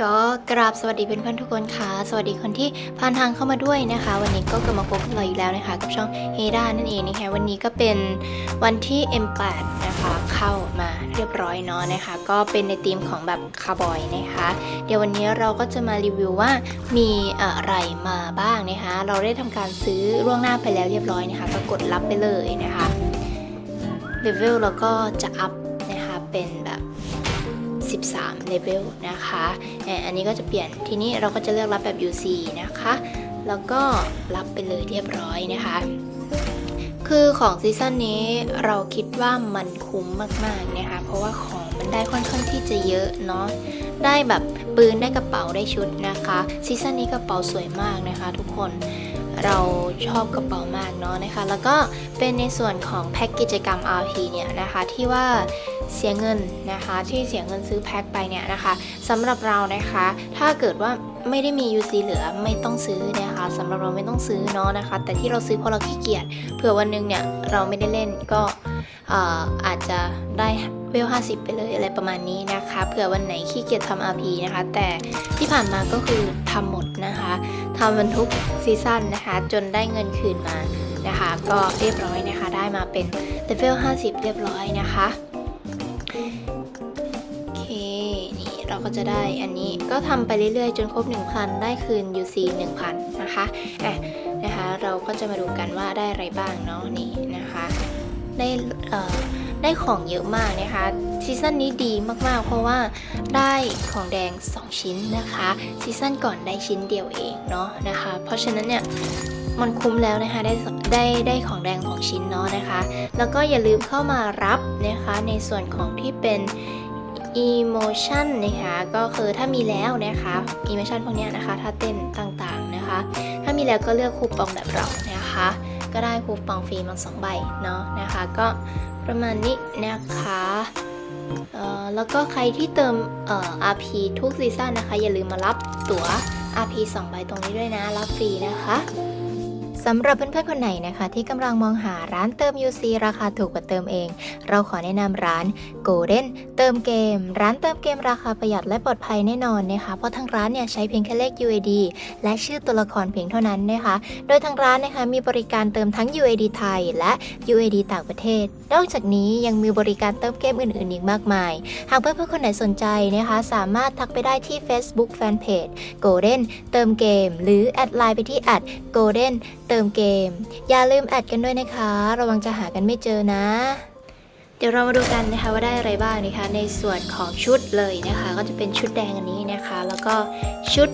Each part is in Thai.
ก็กราบสวัสดีเพื่อนๆทุกคนค่ะ สวัสดีคนที่ผ่านทางเข้ามาด้วยนะคะ วันนี้ก็กลับมาพบกับเราอีกแล้วนะคะ กับช่องเฮดานั่นเองนะคะวันนี้ก็เป็นวันที่ M8 นะคะเข้ามาเรียบร้อยเนาะนะคะ ก็เป็นในธีมของแบบคาร์บอยนะคะ เดี๋ยววันนี้เราก็จะมารีวิวว่ามีอะไรมาบ้างนะคะ เราได้ทำการซื้อล่วงหน้าไปแล้วเรียบร้อยนะคะ ก็กดรับไปเลยนะคะเลเวลเราก็จะอัพนะคะเป็นแบบ 13เลเวลนะคะเอ่ออันนี้ก็จะเปลี่ยนทีนี้เราก็จะเลือกรับแบบ UC นะคะ แล้วก็รับไปเลยเรียบร้อยนะคะคือของซีซั่นนี้เราคิดว่ามันคุ้มมากๆนะคะเพราะว่าของมันได้ค่อนข้างที่จะเยอะเนาะได้แบบปืนได้กระเป๋าได้ชุดนะคะซีซั่นนี้กระเป๋าสวยมากนะคะทุกคนเราชอบกระเป๋ามากเนาะนะคะ แล้วก็เป็นในส่วนของแพ็กกิจกรรม RP เนี่ยนะคะที่ว่า เสียเงินนะคะที่เสียเงินซื้อแพ็คไปเนี่ยนะคะสำหรับเรานะคะถ้าเกิดว่าไม่ได้มี UC เหลือไม่ต้องซื้อนะคะสำหรับเราไม่ต้องซื้อเนาะนะคะ แต่ที่เราซื้อเพราะเราขี้เกียจเผื่อวันหนึงเนี่ยเราไม่ได้เล่นก็เอ่ออาจจะได้เวล50 ไปเลยอะไรประมาณนี้นะคะเผื่อวันไหนขี้เกียจทำ RP นะคะ แต่ที่ผ่านมาก็คือทำหมดนะคะทำมันทุกซีซั่นนะคะ จนได้เงินคืนมานะคะ ก็เรียบร้อยนะคะ ได้มาเป็นเลเวล50 เรียบร้อยนะคะ โอเค นี่เราก็จะได้อันนี้ก็ทำไปเรื่อยๆ จนครบ 1,000 ได้คืน UC 1,000 นะคะอะนะคะเราก็จะมาดูกันว่าได้อะไรบ้างเนาะนี่นะคะได้เอ่อได้ของเยอะมากนะคะซีซั่นนี้ดีมากๆ เพราะว่าได้ของแดง 2 ชิ้นนะคะซีซั่นก่อนได้ชิ้นเดียวเองเนาะนะคะ เพราะฉะนั้นเนี่ย มันคุ้มแล้วนะคะได้ได้ได้ของแดง2ชิ้นเนาะนะคะ แล้วก็อย่าลืมเข้ามารับนะคะในส่วนของที่เป็น emotion นะคะก็คือถ้ามีแล้วนะคะ emotion พวกนี้นะคะ ถ้าเต้นต่างๆนะคะ ถ้ามีแล้วก็เลือกคูปองแบบเรานะคะ ก็ได้คูปองฟรีมาสองใบเนาะนะคะ ก็ประมาณนี้นะคะแล้วก็ใครที่เติมเอ่อ RP ทุกซีซั่นนะคะ อย่าลืมมารับตั๋ว RP 2ใบตรงนี้ด้วยนะ รับฟรีนะคะ สำหรับเพื่อนๆคนไหนนะคะ ที่กำลังมองหาร้านเติม UC ราคาถูกกว่าเติมเอง เราขอแนะนำร้าน Golden เติมเกม ร้านเติมเกมราคาประหยัดและปลอดภัยแน่นอนนะคะ เพราะทางร้านเนี่ยใช้เพียงแค่เลข UAD และชื่อตัวละครเพียงเท่านั้นนะคะ โดยทางร้านนะคะมีบริการเติมทั้ง UAD ไทย และ UAD ต่างประเทศ นอกจากนี้ยังมีบริการเติมเกมอื่นๆอีกมากมาย หากเพื่อนๆคนไหนสนใจนะคะ สามารถทักไปได้ที่ Facebook Fanpage Golden เติมเกม หรือแอดไลน์ไปที่ @golden เติมเกม อย่าลืมแอดกันด้วยนะคะ ระวังจะหากันไม่เจอนะ เดี๋ยวเรามาดูกันนะคะว่าได้อะไรบ้างนะคะ ในส่วนของชุดเลยนะคะ ก็จะเป็นชุดแดงอันนี้นะคะ แล้วก็ชุด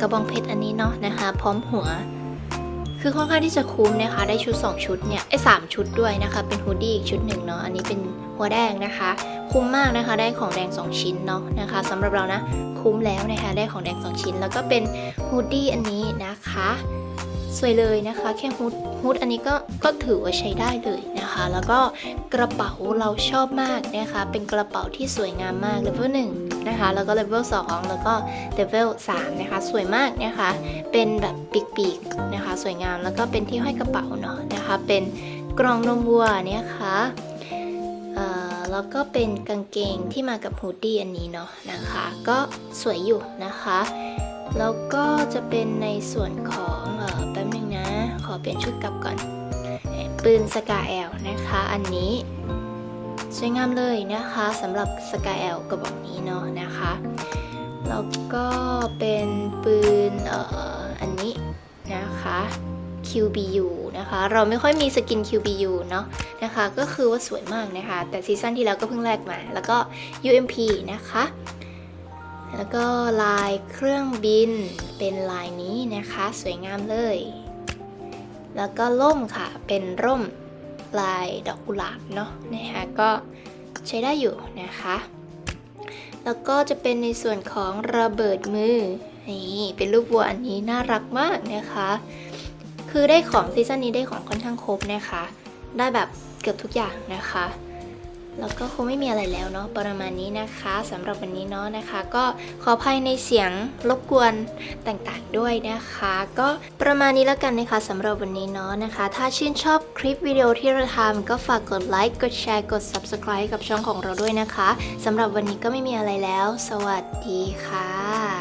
กระบองเพชรอันนี้เนาะนะคะ พร้อมหัว คือค่อนข้างที่จะคุ้มนะคะ ได้ชุด 2 ชุดเนี่ยไอ้สามชุดด้วยนะคะ เป็นฮูดดี้อีกชุดหนึ่งเนาะอันนี้เป็นหัวแดงนะคะ คุ้มมากนะคะ ได้ของแดง 2 ชิ้นเนาะนะคะสำหรับเรานะ คุ้มแล้วนะคะ ได้ของแดง 2 ชิ้น แล้วก็เป็นฮูดดี้อันนี้นะคะ สวยเลยนะคะ แค่ฮูดฮูดอันนี้ก็ก็ถือว่าใช้ได้เลยนะคะ แล้วก็กระเป๋าเราชอบมากนะคะ เป็นกระเป๋าที่สวยงามมากเลเวลหนึ่งนะคะ แล้วก็เลเวลสองแล้วก็เลเวลสามนะคะ สวยมากนะคะ เป็นแบบปีกๆนะคะ สวยงามแล้วก็เป็นที่ห้อยกระเป๋าเนาะนะคะ เป็นกรองนมวัวเนี่ยค่ะเอ่อแล้วก็เป็นกางเกงที่มากับฮูดดี้อันนี้เนาะนะคะ ก็สวยอยู่นะคะ แล้วก็จะเป็นในส่วนของเออแป๊บนึงนะ ขอเปลี่ยนชุดกลับก่อน ปืนสกาแอลนะคะ อันนี้สวยงามเลยนะคะสำหรับสกาแอลกระบอกนี้เนาะนะคะ แล้วก็เป็นปืนเอ่ออันนี้นะคะ QBU นะคะ เราไม่ค่อยมีสกิน QBU เนาะนะคะ ก็คือว่าสวยมากนะคะ แต่ซีซั่นที่แล้วก็เพิ่งแลกมา แล้วก็ UMP นะคะ แล้วก็ลายเครื่องบินเป็นลายนี้นะคะ สวยงามเลย แล้วก็ร่มค่ะ เป็นร่มลายดอกกุหลาบเนาะนะคะก็ใช้ได้อยู่นะคะ แล้วก็จะเป็นในส่วนของระเบิดมือ นี่เป็นรูปวัวอันนี้น่ารักมากนะคะ คือได้ของซีซั่นนี้ได้ของค่อนข้างครบนะคะ ได้แบบเกือบทุกอย่างนะคะ แล้วก็คงไม่มีอะไรแล้วเนาะประมาณนี้นะคะสำหรับวันนี้เนาะนะคะ ก็ขออภัยในเสียงรบกวนต่างๆด้วยนะคะ ก็ประมาณนี้แล้วกันนะคะสำหรับวันนี้เนาะนะคะ ถ้าชื่นชอบคลิปวิดีโอที่เราทำก็ฝากกดไลค์กดแชร์กด subscribe กับช่องของเราด้วยนะคะสำหรับวันนี้ก็ไม่มีอะไรแล้ว สวัสดีค่ะ